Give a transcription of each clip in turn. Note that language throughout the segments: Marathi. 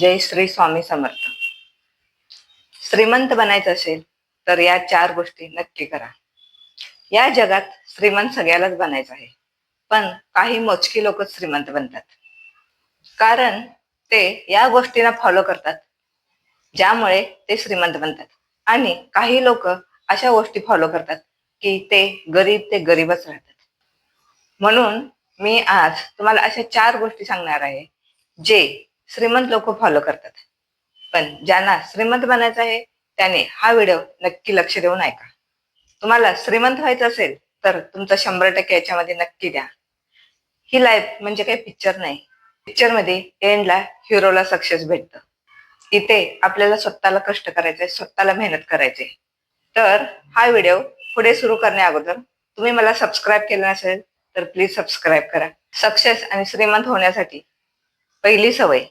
जय श्री स्वामी समर्थ. श्रीमंत बनायचं असेल तर या चार गोष्टी नक्की करा. या जगात श्रीमंत सगळ्यालाच बनायचं आहे पण काही मोजकी लोकच श्रीमंत बनतात. कारण ते या गोष्टींना फॉलो करतात ज्यामुळे ते श्रीमंत बनतात. आणि काही लोक अशा गोष्टी फॉलो करतात की ते गरीब ते गरीबच राहतात. म्हणून मी आज तुम्हाला अशा चार गोष्टी सांगणार आहे जे श्रीमंत लोक फॉलो करतात. पण ज्यांना श्रीमंत बनायचं आहे त्याने हा व्हिडिओ नक्की लक्ष देऊन ऐका. तुम्हाला श्रीमंत व्हायचं असेल तर तुमचा शंभर टक्के याच्यामध्ये नक्की द्या. ही लाईफ म्हणजे काही पिक्चर नाही. पिक्चरमध्ये एंडला हिरोला सक्सेस भेटतं. इथे आपल्याला स्वतःला कष्ट करायचे स्वतःला मेहनत करायचे तर हा व्हिडिओ पुढे सुरू करण्या अगोदर तुम्ही मला सबस्क्राईब केलं नसेल तर प्लीज सबस्क्राईब करा. सक्सेस आणि श्रीमंत होण्यासाठी पहिली सवय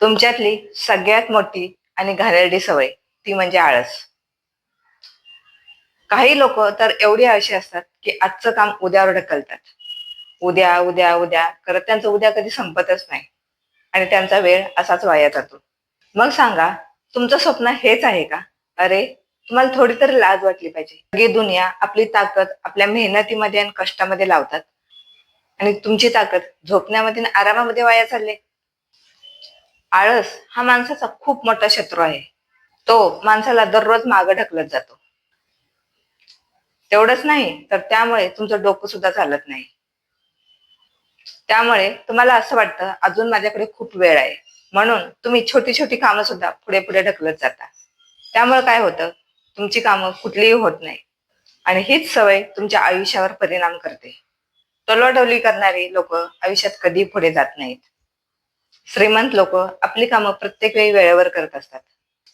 तुमच्यातली सगळ्यात मोठी आणि घाणेरडी सवय ती म्हणजे आळस. काही लोक तर एवढी आळशी असतात की आजचं काम उद्यावर ढकलतात. उद्या उद्या उद्या करत त्यांचं उद्या कधी संपतच नाही. आणि त्यांचा वेळ असाच वाया जातो. मग सांगा तुमचं स्वप्न हेच आहे का? अरे तुम्हाला थोडी तरी लाज वाटली पाहिजे. सगळी दुनिया आपली ताकद आपल्या मेहनतीमध्ये आणि कष्टामध्ये लावतात. आणि तुमची ताकद झोपण्यामध्ये आरामामध्ये वाया चालले. आळस हा माणसाचा खूप मोठा शत्रू आहे. तो माणसाला दररोज मागं ढकलत जातो. तेवढंच नाही तर त्यामुळे तुमचं डोकं सुद्धा चालत नाही. त्यामुळे तुम्हाला असं वाटतं अजून माझ्याकडे खूप वेळ आहे. म्हणून तुम्ही छोटी छोटी कामं सुद्धा पुढे पुढे ढकलत जाता. त्यामुळे काय होतं तुमची कामं कुठलीही होत नाही. आणि हीच सवय तुमच्या आयुष्यावर परिणाम करते. टोलवाटोली करणारी लोक आयुष्यात कधी पुढे जात नाहीत. श्रीमंत लोक आपली कामं प्रत्येक वेळी वेळेवर करत असतात.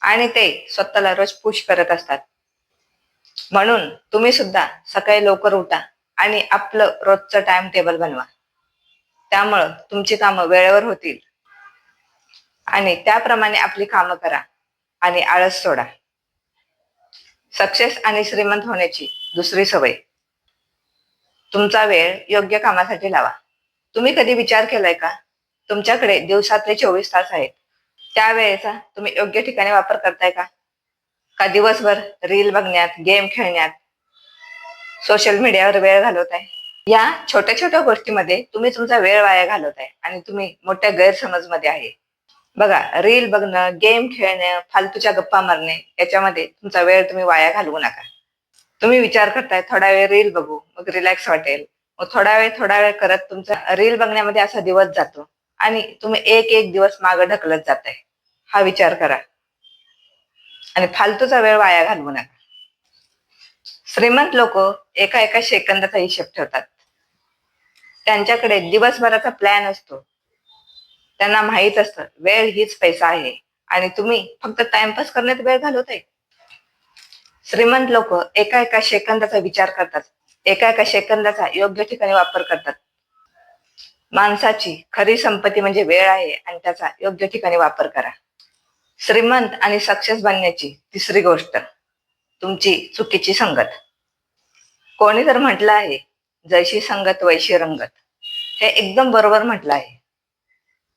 आणि ते स्वतःला रोज पुश करत असतात. म्हणून तुम्ही सुद्धा सकाळी लवकर उठा आणि आपलं रोजचं टाइम टेबल बनवा. त्यामुळं तुमची कामं वेळेवर होतील. आणि त्याप्रमाणे आपली कामं करा आणि आळस सोडा. सक्सेस आणि श्रीमंत होण्याची दुसरी सवय. तुमचा वेळ योग्य कामासाठी लावा. तुम्ही कधी विचार केलाय का? तुमच्याकडे दिवसातले चोवीस तास आहेत. त्यावेळेचा तुम्ही योग्य ठिकाणी वापर करताय का? का दिवसभर रील बघण्यात गेम खेळण्यात सोशल मीडियावर वेळ घालवताय? या छोट्या छोट्या गोष्टीमध्ये तुम्ही तुमचा वेळ वाया घालवताय आणि तुम्ही मोठ्या गैरसमजमध्ये आहे. बघा रील बघणं गेम खेळणं फालतूच्या गप्पा मारणे याच्यामध्ये तुमचा वेळ तुम्ही वाया घालवू नका. तुम्ही विचार करताय थोडा वेळ रील बघू मग रिलॅक्स वाटेल. मग थोडा वेळ थोडा वेळ करत तुमचा रील बघण्यामध्ये असा दिवस जातो. आणि तुम्ही एक एक दिवस मागं ढकलत जाताय. हा विचार करा. आणि फालतूचा वेळ वाया घालवू नका. श्रीमंत लोक एका एका सेकंदाचा हिशेब ठेवतात. त्यांच्याकडे दिवसभराचा प्लॅन असतो. त्यांना माहीत असतं वेळ हीच पैसा आहे. आणि तुम्ही फक्त टाइमपास करण्यात वेळ घालवताय. श्रीमंत लोक एका एका सेकंदाचा विचार करतात. एका एका सेकंदाचा योग्य ठिकाणी वापर करतात. माणसाची खरी संपत्ती म्हणजे वेळ आहे आणि त्याचा योग्य ठिकाणी वापर करा. श्रीमंत आणि सक्सेस बनण्याची तिसरी गोष्ट तुमची चुकीची संगत. कोणी तर म्हटलं आहे जैशी संगत वैशी रंगत हे एकदम बरोबर म्हटलं आहे.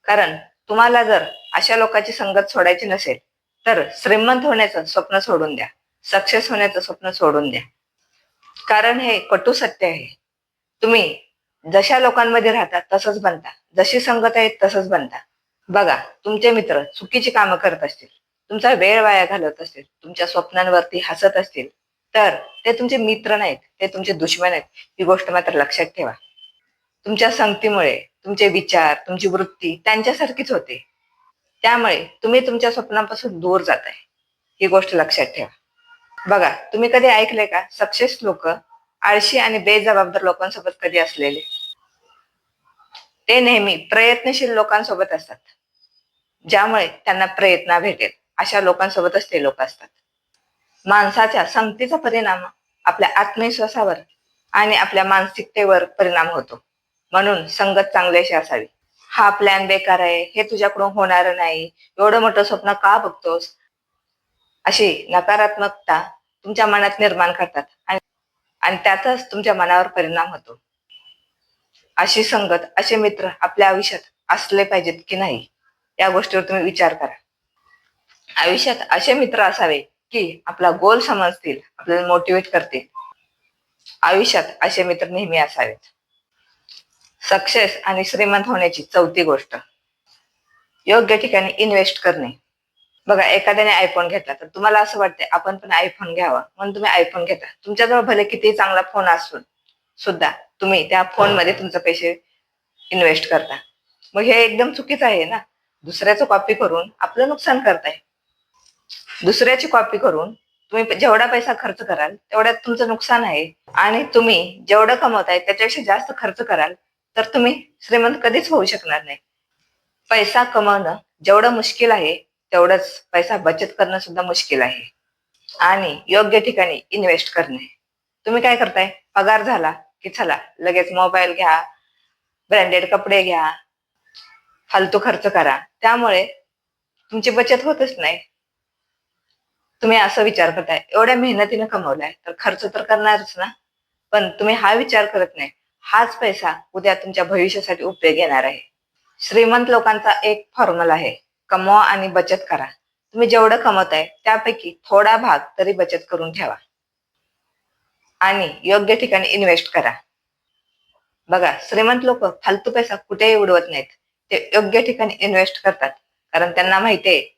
कारण तुम्हाला जर अशा लोकांची संगत सोडायची नसेल तर श्रीमंत होण्याचं स्वप्न सोडून द्या सक्सेस होण्याचं स्वप्न सोडून द्या. कारण हे कटू सत्य आहे. तुम्ही जशा लोकांमध्ये राहतात तसंच बनता जशी संगत आहे तसंच बनता बघा तुमचे मित्र चुकीची कामं करत असतील तुमचा वेळ वाया घालवत असतील तुमच्या स्वप्नांवरती हसत असतील तर ते तुमचे मित्र नाहीत ते तुमचे दुश्मन आहेत ही गोष्ट मात्र लक्षात ठेवा. तुमच्या संगतीमुळे तुमचे विचार तुमची वृत्ती त्यांच्यासारखीच होते. त्यामुळे तुम्ही तुमच्या स्वप्नापासून दूर जाताय ही गोष्ट लक्षात ठेवा. बघा तुम्ही कधी ऐकले का? सक्सेस लोक आळशी आणि बेजबाबदार लोकांसोबत कधी असलेले? ते नेहमी प्रयत्नशील लोकांसोबत असतात. ज्यामुळे त्यांना प्रयत्न भेटेल. अशा लोकांसोबतच ते लोक असतात. माणसाच्या संगतीचा परिणाम आपल्या आत्मविश्वासावर आणि आपल्या मानसिकतेवर परिणाम होतो. म्हणून संगत चांगल्याशी असावी. हा प्लॅन बेकार आहे. हे तुझ्याकडून होणार नाही. एवढं मोठं स्वप्न का बघतोस? अशी नकारात्मकता तुमच्या मनात निर्माण करतात. आणि आणि त्यातच तुमच्या मनावर परिणाम होतो. अशी संगत असे मित्र आपल्या आयुष्यात असले पाहिजेत की नाही या गोष्टीवर तुम्ही विचार करा. आयुष्यात असे मित्र असावे की आपला गोल समजतील आपल्याला मोटिवेट करतील. आयुष्यात असे मित्र नेहमी असावेत. सक्सेस आणि श्रीमंत होण्याची चौथी गोष्ट. योग्य ठिकाणी इन्व्हेस्ट करणे. बघा एखाद्याने आयफोन घेतला तर तुम्हाला असं वाटतंय आपण पण आयफोन घ्यावा म्हणून तुम्ही आयफोन घेता. तुमच्याजवळ भले किती चांगला फोन असून सुद्धा तुम्ही त्या फोनमध्ये तुमचे पैसे इन्व्हेस्ट करता. मग हे एकदम चुकीचं आहे ना. दुसऱ्याचं कॉपी करून आपलं नुकसान करताय. दुसऱ्याची कॉपी करून तुम्ही जेवढा पैसा खर्च कराल तेवढ्यात तुमचं नुकसान आहे. आणि तुम्ही जेवढं कमवताय त्याच्यापेक्षा जास्त खर्च कराल तर तुम्ही श्रीमंत कधीच होऊ शकणार नाही. पैसा कमवणं जेवढं मुश्किल आहे तेवढंच पैसा बचत करणं सुद्धा मुश्किल आहे. आणि योग्य ठिकाणी इन्व्हेस्ट करणे. तुम्ही काय करताय? पगार झाला की चला लगेच मोबाईल घ्या ब्रँडेड कपडे घ्या फालतू खर्च करा. त्यामुळे तुमची बचत होतच नाही. तुम्ही असं विचार करताय. एवढ्या मेहनतीनं कमवलाय तर खर्च तर करणारच ना. पण तुम्ही हा विचार करत नाही. हाच पैसा उद्या तुमच्या भविष्यासाठी उपयोग येणार आहे. श्रीमंत लोकांचा एक फॉर्म्युला आहे. कमवा आणि बचत करा. तुम्ही जेवढं कमवताय त्यापैकी थोडा भाग तरी बचत करून ठेवा. आणि योग्य ठिकाणी इन्व्हेस्ट करा. बघा श्रीमंत लोक फालतू पैसा कुठेही उडवत नाहीत. ते योग्य ठिकाणी इन्व्हेस्ट करतात. कारण त्यांना माहिती आहे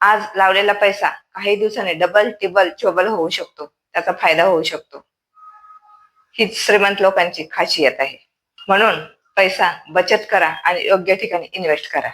आज लावलेला पैसा काही दिवसांनी डबल टिबल चोबल होऊ शकतो. त्याचा फायदा होऊ शकतो. हीच श्रीमंत लोकांची खासियत आहे. म्हणून पैसा बचत करा आणि योग्य ठिकाणी इन्व्हेस्ट करा.